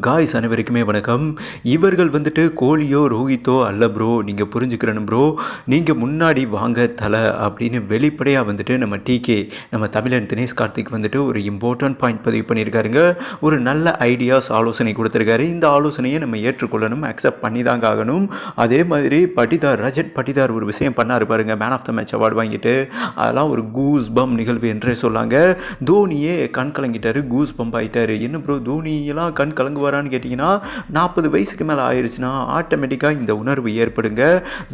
Guys அனைவருக்குமே வணக்கம். இவர்கள் வந்துட்டு கோலியோ ரோஹித்தோ அல்ல ப்ரோ நீங்கள் புரிஞ்சுக்கிறணும் ப்ரோ நீங்கள் முன்னாடி வாங்க தலை அப்படின்னு வெளிப்படையாக வந்துட்டு நம்ம டிகே நம்ம தமிழன் தினேஷ் கார்த்திக் வந்துட்டு ஒரு இம்பார்ட்டன்ட் பாயிண்ட் பதிவு பண்ணியிருக்காருங்க. ஒரு நல்ல ஐடியாஸ் ஆலோசனை கொடுத்துருக்காரு. இந்த ஆலோசனையை நம்ம ஏற்றுக்கொள்ளணும் அக்செப்ட் பண்ணி தாங்க ஆகணும். அதே மாதிரி பட்டிதார் ரஜத் பட்டிதார் ஒரு விஷயம் பண்ணார் பாருங்க man of the match award வாங்கிட்டு. அதெல்லாம் ஒரு கூஸ் பம் நிகழ்வு என்றே சொல்லாங்க. தோனியே கண் கலங்கிட்டார் கூஸ் பம்ப் ஆகிட்டார் என்ன ப்ரோ தோனியெல்லாம் கண் வரான்னு கேட்டிங்கன்னா நாற்பது வயசுக்கு மேலே ஆயிடுச்சுன்னா ஆட்டோமேட்டிக்காக இந்த உணர்வு ஏற்படுங்க.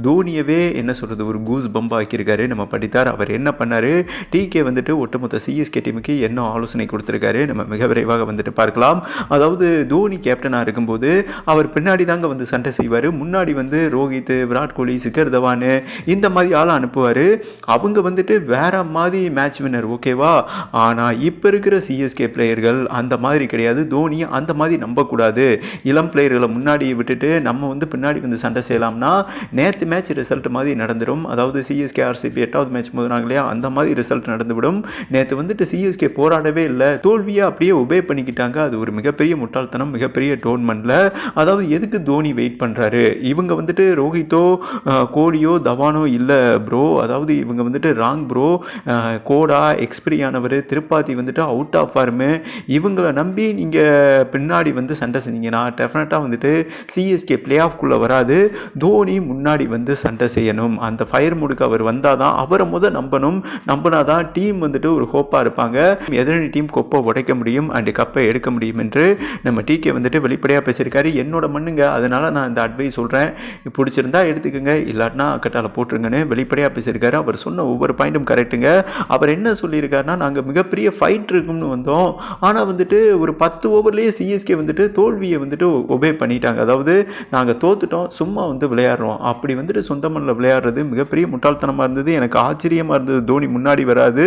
தோனியவே என்ன சொல்கிறது ஒரு கூஸ் பம்ப் ஆக்கியிருக்காரு. நம்ம படித்தார் அவர் என்ன பண்ணார்? டிகே வந்துட்டு ஒட்டுமொத்த சிஎஸ்கே டீமுக்கு என்ன ஆலோசனை கொடுத்துருக்காரு? நம்ம மிக விரைவாக வந்துட்டு பார்க்கலாம். அதாவது தோனி கேப்டனாக இருக்கும்போது அவர் பின்னாடி தாங்க வந்து சண்டை செய்வார். முன்னாடி வந்து ரோஹித் விராட் கோலி சிக்கர் தவான் இந்த மாதிரி ஆளை அனுப்புவார். அவங்க வந்துட்டு வேற மாதிரி மேட்ச் வின்னர் ஓகேவா ஆனால் இப்போ இருக்கிற சிஎஸ்கே பிளேயர்கள் அந்த மாதிரி கிடையாது. தோனி அந்த மாதிரி நம்பக்கூடாது. இளம் பிளேயர்களை முன்னாடி விட்டுட்டு நம்ம வந்து பின்னாடி வந்து சண்டை செய்யலாம்னா நேற்று மேட்ச் ரிசல்ட் மாதிரி நடந்துடும் அதாவது சிஎஸ்கே ஆர்சிபி எட்டாவது மேட்ச் போதுனாங்க இல்லையா? அந்த மாதிரி ரிசல்ட் நடந்துவிடும். நேற்று வந்துட்டு சிஎஸ்கே போராடவே இல்லை. தோல்வியை அப்படியே ஒபே பண்ணிக்கிட்டாங்க. அது ஒரு மிகப்பெரிய முட்டாள்தனம் மிகப்பெரிய டோர்னமெண்ட்டில் அதாவது எதுக்கு தோனி வெயிட் பண்ணுறாரு இவங்க வந்துட்டு ரோஹித்தோ கோலியோ தவானோ இல்லை ப்ரோ அதாவது இவங்க வந்துட்டு ராங் ப்ரோ கோடா எக்ஸ்பிரியானவர் திருப்பாத்தி திருப்பாதி வந்துட்டு அவுட் ஆஃப் ஃபார்மு இவங்களை நம்பி நீங்கள் பின்னாடி வந்து சண்டை செஞ்சீங்கன்னா டெஃபினட்டாக வந்துட்டு சிஎஸ்கே பிளே ஆஃப்குள்ளே வராது. தோனி முன்னாடி வந்து சண்டை செய்யணும். அந்த ஃபயர் மூடுக்கு அவர் வந்தால் தான் அவரை முத நம்பணும். நம்பினா தான் டீம் வந்துட்டு ஒரு ஹோப்பாக இருப்பாங்க. எதிரணி டீம் கொப்பை உடைக்க முடியும். அண்ட் கப்பை எடுக்க முடியும் என்று நம்ம டிகே வந்துட்டு வெளிப்படையாக பேசியிருக்காரு. என்னோட மண்ணுங்க. அதனால் நான் இந்த அட்வைஸ் சொல்கிறேன் பிடிச்சிருந்தா எடுத்துக்கோங்க. இல்லாட்டினா அக்கட்டால் போட்டுருங்கன்னு வெளிப்படையாக பேசியிருக்காரு. அவர் சொன்ன ஒவ்வொரு பாயிண்ட்டும் கரெக்டுங்க அவர் என்ன சொல்லியிருக்காருன்னா நாங்கள் மிகப்பெரிய ஃபைட் இருக்கும்னு வந்தோம். ஆனால் வந்துட்டு ஒரு பத்து ஓவர்லேயே சிஎஸ்கே வந்துட்டு தோல்வியை வந்துட்டு ஒபே பண்ணிட்டாங்க. அதாவது நாங்கள் தோத்துட்டோம் சும்மா வந்து விளையாடுறோம். அப்படி வந்துட்டு சொந்த மண்ணில் விளையாடுறது மிகப்பெரிய முட்டாள்தனமாக இருந்தது. எனக்கு ஆச்சரியமாக இருந்தது. தோனி முன்னாடி வராது.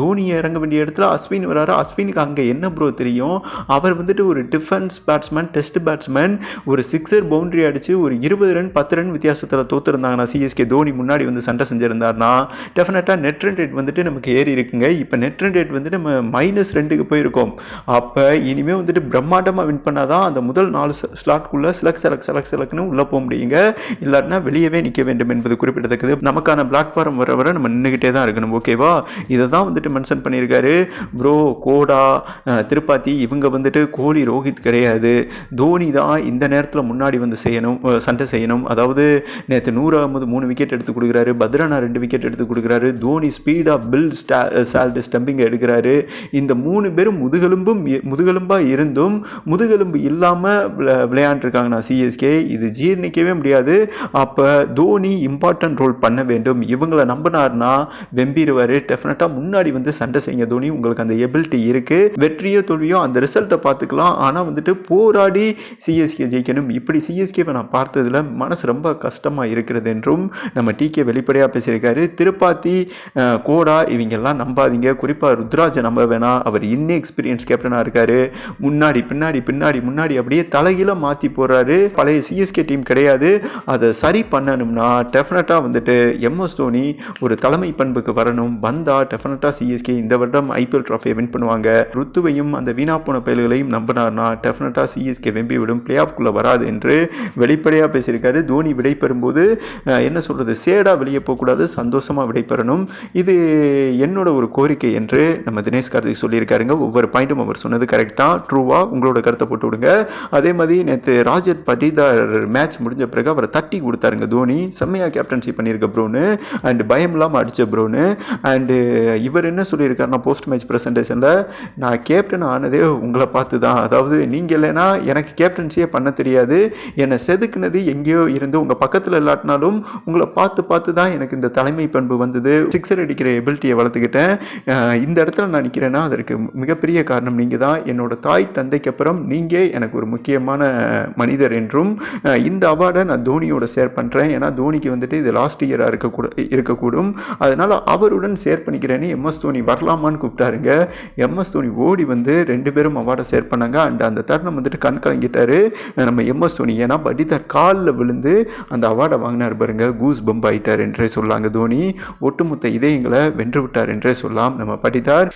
தோனி இறங்க வேண்டிய இடத்துல அஸ்வின் வராரு. அஸ்வினுக்கு அங்கே என்ன ப்ரோ தெரியும்? அவர் வந்துட்டு ஒரு டிஃபென்ஸ் பேட்ஸ்மேன் டெஸ்ட் பேட்ஸ்மேன் ஒரு சிக்ஸர் பவுண்டரி அடித்து ஒரு இருபது ரன் பத்து ரன் வித்தியாசத்தில் தோத்துருந்தாங்கன்னா சிஎஸ்கே தோனி முன்னாடி வந்து சண்டை செஞ்சிருந்தாருன்னா டெஃபினட்டாக நெட் ரன் ரேட் வந்துட்டு நமக்கு ஏறி இருக்குங்க. இப்போ நெட் ரன் ரேட் வந்து நம்ம மைனஸ் ரெண்டுக்கு போயிருக்கோம். அப்போ இனிமேல் வந்துட்டு பிரம்மாண்டமாக வின் பண்ணாதான் அந்த முதல் நாலு ஸ்லாட்குள்ளே சிலக் செலக் செலக் செலக்னு உள்ளே போக முடியுங்க. இல்லாட்டினா வெளியவே நிற்க வேண்டும் என்பது குறிப்பிடத்தக்கது. நமக்கான பிளாட்ஃபார்ம் வர வர நம்ம நின்றுக்கிட்டே தான் இருக்கணும். ஓகேவா இதை தான் வந்துட்டு மென்ஷன் பண்ணியிருக்காரு. ப்ரோ கோடா திருப்பாத்தி இவங்க வந்துட்டு கோலி ரோஹித் கிடையாது. தோனி தான் இந்த நேரத்தில் முன்னாடி வந்து செய்யணும் சண்டை செய்யணும். அதாவது நேற்று நூறு அகமது மூணு விக்கெட் எடுத்து கொடுக்குறாரு. பத்ரனா ரெண்டு விக்கெட் எடுத்து கொடுக்குறாரு. தோனி ஸ்பீடாக பில் ஸ்டா சால்ட் ஸ்டம்பிங் எடுக்கிறாரு. இந்த மூணு பேரும் முதுகெலும்பும் முதுகெலும்பாக இருந்தும் முதுகெலும்பு இல்லாமல் விளையாண்டுருக்காங்கண்ணா சிஎஸ்கே இது ஜீர்ணிக்கவே முடியாது. அப்போ தோனி இம்பார்ட்டன்ட் ரோல் பண்ண வேண்டும். இவங்களை நம்பினார்னா வெம்பிடுவார். டெஃபினட்டாக முன்னாடி வந்து சண்டை செய்ய தோனி. உங்களுக்கு அந்த எபிலிட்டி இருக்குது வெற்றியோ தோல்வியோ அந்த ரிசல்ட்டை பார்த்துக்கலாம். ஆனால் வந்துட்டு போராடி சிஎஸ்கே ஜெயிக்கணும். இப்படி சிஎஸ்கேவை நான் பார்த்ததுல மனசு ரொம்ப கஷ்டமாக இருக்கிறது என்றும் நம்ம டிகே வெளிப்படையாக பேசியிருக்காரு. திருப்பாத்தி கோடா இவங்கெல்லாம் நம்பாதீங்க. குறிப்பாக ருத்ராஜை நம்ப வேணாம். அவர் இன்னும் எக்ஸ்பீரியன்ஸ் கேப்டனாக இருக்காரு. முன்னாடி பின்னாடி பின்னாடி முன்னாடி அப்படியே தலைகீழ மாற்றி போடுறாரு. பழைய சிஎஸ்கே டீம் கிடையாது. அதை சரி பண்ணணும்னா டெஃபினட்டாக வந்துட்டு எம்எஸ் தோனி ஒரு தலைமை பண்புக்கு வரணும். வந்தா டெஃபினட்டாக சிஎஸ்கே இந்த வருடம் ஐபிஎல் ட்ராஃபியை வின் பண்ணுவாங்க. ருத்துவையும் அந்த வீணா போன பயல்களையும் நம்பினார்னா டெஃபினட்டாக சிஎஸ்கே வெம்பி விடும். பிளே ஆஃப்குள்ளே வராது என்று வெளிப்படையாக பேசியிருக்காரு. தோனி விடை பெறும்போது என்ன சொல்கிறது சேடாக வெளியே போகக்கூடாது. சந்தோஷமாக விடை பெறணும். இது என்னோட ஒரு கோரிக்கை என்று நம்ம தினேஷ் கார்த்திக் சொல்லியிருக்காருங்க. ஒவ்வொரு பாயிண்ட்டும் அவர் சொன்னது கரெக்ட் தான். ட்ரூவாக உங்களோட கருத்தை போட்டு விடுங்க அதே மாதிரி நேற்று ராஜத் பட்டிதார் மேட்ச் முடிஞ்ச பிறகு அவரை தட்டி கொடுத்தாருங்க தோனி. செம்மையாக கேப்டன்சி பண்ணியிருக்க ப்ரோனு. அண்ட் பயம் இல்லாமல் அடித்த ப்ரோனு. அண்டு இவர் என்ன சொல்லியிருக்காருன்னா போஸ்ட் மேட்ச் ப்ரெசன்டேஷனில் நான் கேப்டன் ஆனதே உங்களை பார்த்து தான் அதாவது நீங்கள் இல்லைன்னா எனக்கு கேப்டன்சியே பண்ண தெரியாது. என்னை செதுக்குனது எங்கேயோ இருந்து உங்கள் பக்கத்தில் இல்லாட்டினாலும் உங்களை பார்த்து பார்த்து தான் எனக்கு இந்த தலைமை பண்பு வந்தது. சிக்ஸர் அடிக்கிற எபிலிட்டியை வளர்த்துக்கிட்டேன். இந்த இடத்துல நான் நிற்கிறேன்னா அதற்கு மிகப்பெரிய காரணம் நீங்கள் தான் என்னோட தாய் தந்தைக்கு அப்புறம் நீ நீங்கள் எனக்கு ஒரு முக்கியமான மனிதர் என்றும் இந்த அவார்டை நான் தோனியோட ஷேர் பண்ணுறேன் ஏன்னா தோனிக்கு வந்துட்டு இது லாஸ்ட் இயராக இருக்கக்கூட இருக்கக்கூடும். அதனால் அவருடன் ஷேர் பண்ணிக்கிறேன்னு எம்எஸ் தோனி வரலாமான்னு கூப்பிட்டாருங்க. எம்எஸ் தோனி ஓடி வந்து ரெண்டு பேரும் அவார்டை ஷேர் பண்ணாங்க. அண்ட் அந்த தருணம் வந்துட்டு கண் கலங்கிட்டாரு. நம்ம எம்எஸ் தோனி ஏன்னா படித்தார் காலில் விழுந்து அந்த அவார்டை வாங்கினார் பாருங்க. கூஸ் பம்ப் ஆயிட்டார் என்றே சொல்லாங்க தோனி. ஒட்டுமொத்த இதயங்களை வென்று விட்டார் என்றே சொல்லலாம் நம்ம படித்தார்